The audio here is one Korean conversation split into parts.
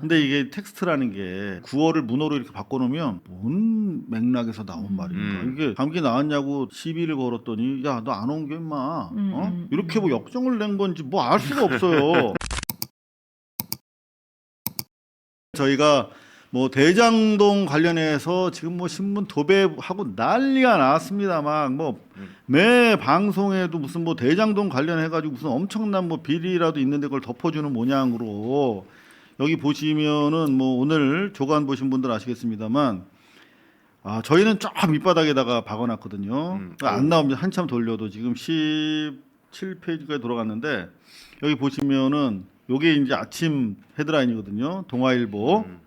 근데 이게 텍스트라는 게 구어를 문어로 이렇게 바꿔놓으면 뭔 맥락에서 나온 말입니까? 음. 이게 감기 나왔냐고 시비를 걸었더니 야 너 안 온 게 임마 음, 어? 음, 이렇게 음. 뭐 역정을 낸 건지 뭐 알 수가 없어요. 저희가 뭐 대장동 관련해서 지금 뭐 신문 도배하고 난리가 났습니다. 막 뭐 매 방송에도 무슨 뭐 대장동 관련해 가지고 무슨 엄청난 뭐 비리라도 있는데 그걸 덮어주는 모양으로 여기 보시면은 뭐 오늘 조간 보신 분들 아시겠습니다만 아 저희는 좀 밑바닥에다가 박아놨거든요. 음. 안 나옵니다. 한참 돌려도 지금 17페이지까지 돌아갔는데 여기 보시면은 요게 이제 아침 헤드라인이거든요. 동아일보. 음.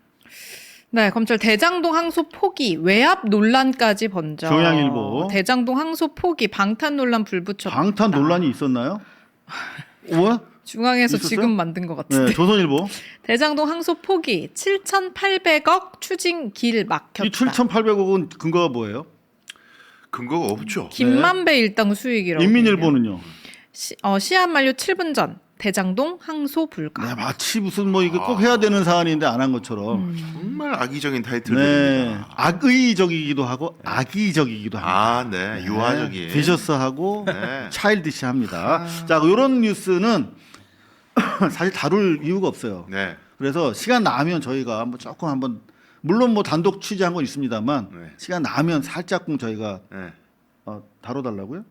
네, 검찰 대장동 항소 포기 외압 논란까지 번져. 경향일보. 대장동 항소 포기 방탄 논란 불붙였다. 방탄 논란이 있었나요? 뭐? 중앙에서 있었어요? 지금 만든 것 같은데. 네, 조선일보. 대장동 항소 포기 7,800억 추진 길 막혔다. 이 7,800억은 근거가 뭐예요? 근거가 없죠. 김만배 일당 수익이라고. 인민일보는요. 시, 어, 시한 만료 7분 전 대장동 항소 불가. 네, 마치 무슨 뭐 이거 꼭 아. 해야 되는 사안인데 안 한 것처럼. 음. 정말 악의적인 네, 타이틀들입니다. 악의적이기도 하고 악의적이기도 합니다. 아, 네, 유아적인. 비셔스하고 네. 차일디시합니다. 아. 자, 이런 뉴스는 사실 다룰 이유가 없어요. 네. 그래서 시간 나면 저희가 뭐 조금 한번 물론 뭐 단독 취재한 건 있습니다만 네. 시간 나면 살짝쿵 저희가 네. 어, 다뤄달라고요?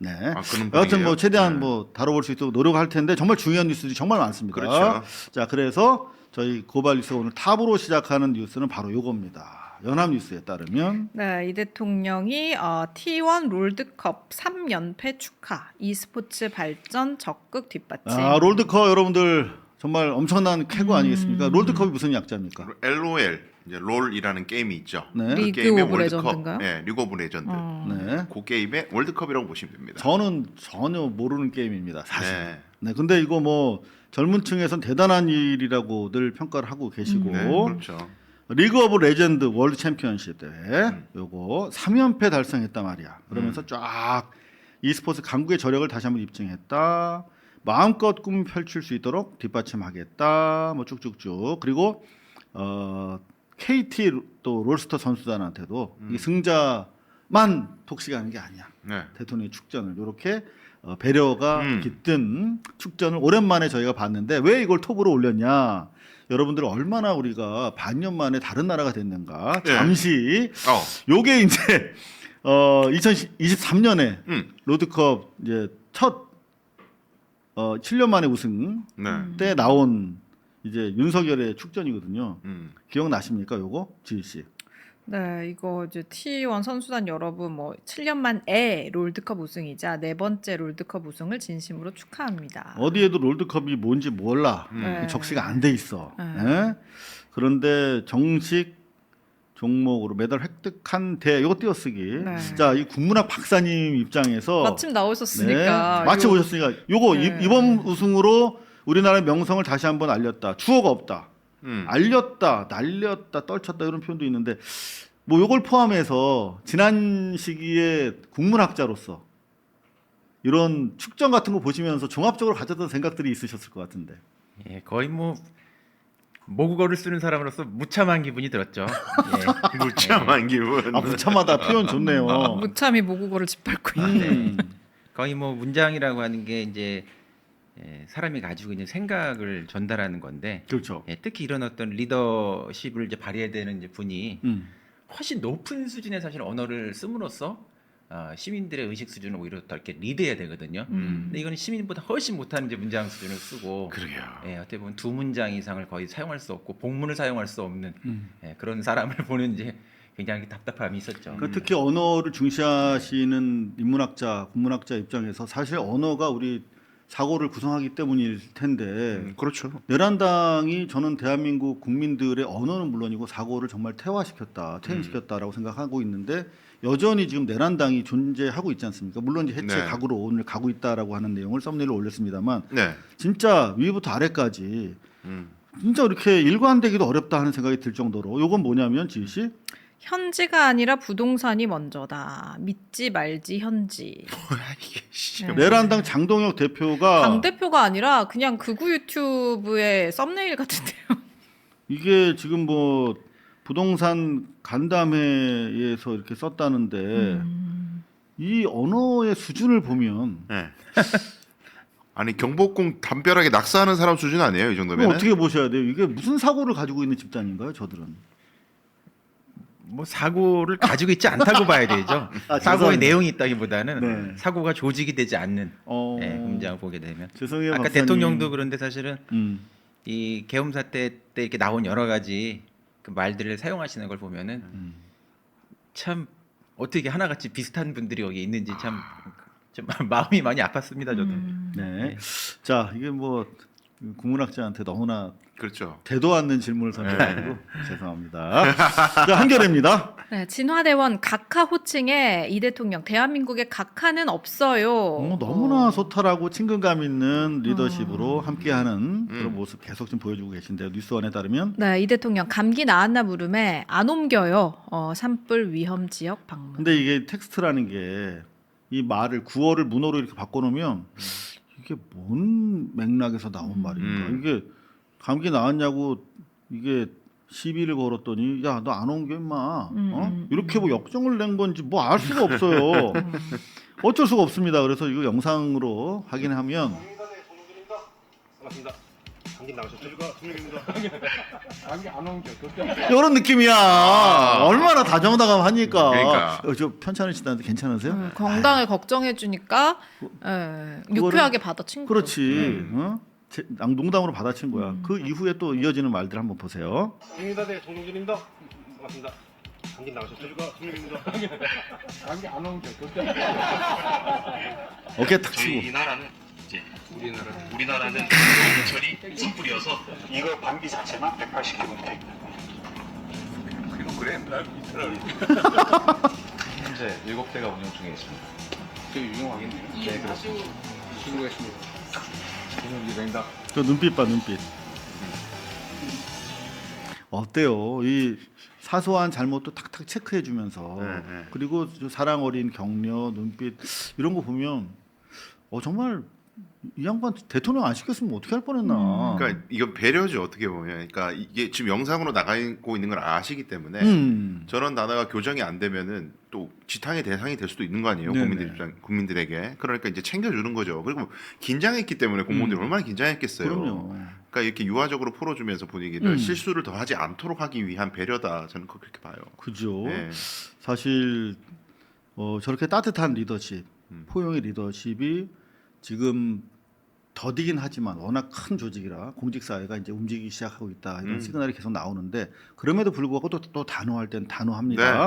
네. 아, 그런 여하튼 뭐 분위기예요? 최대한 네. 뭐 다뤄볼 수 있도록 노력할 텐데 정말 중요한 뉴스들이 정말 많습니다. 그렇죠. 자, 그래서 저희 고발 뉴스 오늘 탑으로 시작하는 뉴스는 바로 요겁니다. 연합뉴스에 따르면 네, 이 대통령이 어, T1 롤드컵 3연패 축하, e스포츠 발전 적극 뒷받침. 아, 롤드컵 여러분들 정말 엄청난 캐고 음. 아니겠습니까? 롤드컵이 무슨 약자입니까? LOL 이제 롤이라는 게임이 있죠. 네. 그 리그 게임의 오브 레전드인가요? 네, 리그 오브 레전드. 어. 네. 그 게임의 월드컵이라고 보시면 됩니다. 저는 전혀 모르는 게임입니다. 사실. 네. 네. 근데 이거 뭐 젊은 층에선 대단한 일이라고 늘 평가를 하고 계시고 네, 그렇죠. 리그 오브 레전드 월드 챔피언십 대회 음. 요거 3연패 달성했단 말이야. 그러면서 쫙 e스포츠 강국의 저력을 다시 한번 입증했다. 마음껏 꿈 펼칠 수 있도록 뒷받침하겠다. 뭐 쭉쭉쭉. 그리고 어 KT 또 롤스터 선수단한테도 음. 이 승자 만 독식하는 게 아니야. 네. 대통령의 축전을 이렇게 어, 배려가 음. 깃든 축전을 오랜만에 저희가 봤는데 왜 이걸 톱으로 올렸냐? 여러분들 얼마나 우리가 반년 만에 다른 나라가 됐는가? 네. 잠시 어. 요게 이제 어 2023년에 음. 로드컵 이제 첫 어, 7년 만에 우승 네. 때 나온 이제 윤석열의 축전이거든요. 음. 기억나십니까, 요거? 지희 씨. 네, 이거 이제 T1 선수단 여러분 뭐 7년 만에 롤드컵 우승이자 네 번째 롤드컵 우승을 진심으로 축하합니다. 어디에도 롤드컵이 뭔지 몰라. 음. 네. 적시가 안 돼 있어. 네. 예? 그런데 정식 종목으로 메달 획득한 대 이거 띄어쓰기. 네. 자, 이 국문학 박사님 입장에서 마침 나오셨으니까 네, 마침 요- 오셨으니까 요거 네. 이- 이번 우승으로 우리나라의 명성을 다시 한번 알렸다. 추호가 없다. 음. 알렸다, 날렸다, 떨쳤다 이런 표현도 있는데 뭐 요걸 포함해서 지난 시기에 국문학자로서 이런 축전 같은 거 보시면서 종합적으로 가졌던 생각들이 있으셨을 것 같은데. 예, 거의 뭐 모국어를 쓰는 사람으로서 무참한 기분이 들었죠. 예. 무참한 기분. 아 무참하다 표현 좋네요. 무참히 모국어를 짓밟고 있네. 음. 거의 뭐 문장이라고 하는 게 이제 예, 사람이 가지고 있는 생각을 전달하는 건데 그렇죠. 예, 특히 이런 어떤 리더십을 이제 발휘해야 되는 이제 분이 음. 훨씬 높은 수준의 사실 언어를 씀으로써 아, 시민들의 의식 수준을 오히려 더 이렇게 리드해야 되거든요. 음. 근데 이거는 시민보다 훨씬 못하는 이제 문장 수준을 쓰고 그러게요. 예, 어떻게 보면 두 문장 이상을 거의 사용할 수 없고 복문을 사용할 수 없는 음. 예, 그런 사람을 보는 이제 굉장히 답답함이 있었죠. 그 특히 언어를 중시하시는 인문학자, 국문학자 입장에서 사실 언어가 우리 사고를 구성하기 때문일 텐데 음, 그렇죠. 내란당이 저는 대한민국 국민들의 언어는 물론이고 사고를 정말 태화시켰다, 퇴행시켰다라고 생각하고 있는데 여전히 지금 내란당이 존재하고 있지 않습니까? 물론 이제 해체 네. 각으로 오늘 가고 있다라고 하는 내용을 썸네일로 올렸습니다만 네. 진짜 위부터 아래까지 음. 진짜 이렇게 일관되기도 어렵다 하는 생각이 들 정도로 요건 뭐냐면 지희 씨 현지가 아니라 부동산이 먼저다. 믿지 말지 현지. 뭐야 이게 씨. 네. 내란당 장동혁 대표가 당 대표가 아니라 그냥 극우 유튜브의 썸네일 같은데요. 이게 지금 뭐 부동산 간담회에서 이렇게 썼다는데 음. 이 언어의 수준을 보면 네. 아니 경복궁 담벼락에 낙서하는 사람 수준 아니에요 이 정도면? 어떻게 보셔야 돼요? 이게 무슨 사고를 가지고 있는 집단인가요, 저들은? 뭐 사고를 가지고 있지 않다고 봐야 되죠. 아, 사고의. 내용이 있다기보다는 네. 사고가 조직이 되지 않는 어, 네, 문장을 보게 되면 죄송해요, 아까 박사님. 대통령도 그런데 사실은 음. 이 계엄 사태 때 이렇게 나온 여러 가지 그 말들을 사용하시는 걸 보면은 음. 참 어떻게 하나같이 비슷한 분들이 여기 있는지 참, 좀 마음이 많이 아팠습니다 저도. 음. 네. 네. 자, 이게 뭐 국문학자한테 너무나 그렇죠. 대도 않는 질문을 던져가지고 죄송합니다. 자, 한겨레입니다. 네, 진화대원 각하 호칭에 이 대통령 대한민국에 각하는 없어요. 어, 너무나 소탈하고 친근감 있는 리더십으로 함께하는 그런 음. 모습 계속 좀 보여주고 계신데요. 뉴스원에 따르면 네, 이 대통령 감기 나았나 물음에 안 옮겨요. 어, 산불 위험 지역 방문. 근데 이게 텍스트라는 게 이 말을 구어를 문어로 이렇게 바꿔놓으면 이게 뭔 맥락에서 나온 말인가? 음. 이게 감기 나왔냐고 이게 시비를 걸었더니 야 너안 옮겨 임마 음, 어? 음, 이렇게 음. 뭐 역정을 낸 건지 뭐 알 수가 없어요. 음. 어쩔 수가 없습니다. 그래서 이거 영상으로 확인하면 반갑습니다. 감기 나가셨죠? 이런 느낌이야. 아. 얼마나 다정다감하니까. 그러니까. 어, 저 편찮으시다는데 괜찮으세요? 음, 건강을 걱정해 주니까 예, 유쾌하게 받아친 거죠. 그렇지. 어? 제- 낭- 농담으로 받아친 거야. 음. 그 이후에 또 이어지는 말들 한번 보세요. 국민사대 정동준입니다. 반갑습니다. 감기 나가셨죠? 어깨 탁 저희 치고. 이 나라는 이제 우리나라 우리나라는 철이 산불이어서 이거 방비 자체만 180km. 그리고 그래. 현재 7대가 운영 중에 있습니다. 되게 유용하겠네요. 네, 그렇습니다. 수고했습니다. 저는 이 맹당 저 눈빛 봐 눈빛. 어때요? 이 사소한 잘못도 탁탁 체크해 주면서 네, 네. 그리고 저 사랑 어린 격려, 눈빛 이런 거 보면 어 정말 이 양반 대통령 안 시켰으면 어떻게 할 뻔했나. 그러니까 이건 배려죠 어떻게 보면. 그러니까 이게 지금 영상으로 나가고 있는 걸 아시기 때문에 음. 저런 단어가 교정이 안 되면은 또 지탕의 대상이 될 수도 있는 거 아니에요 네네. 국민들 입장 국민들에게 그러니까 이제 챙겨주는 거죠 그리고 긴장했기 때문에 공무원들이 음. 얼마나 긴장했겠어요 그럼요. 그러니까 이렇게 유화적으로 풀어주면서 분위기를 음. 실수를 더 하지 않도록 하기 위한 배려다 저는 그렇게 봐요 그죠. 네. 사실 어, 저렇게 따뜻한 리더십, 음. 포용의 리더십이 지금 더디긴 하지만 워낙 큰 조직이라 공직 사회가 이제 움직이기 시작하고 있다 이런 음. 시그널이 계속 나오는데 그럼에도 불구하고 또, 또 단호할 땐 단호합니다. 네.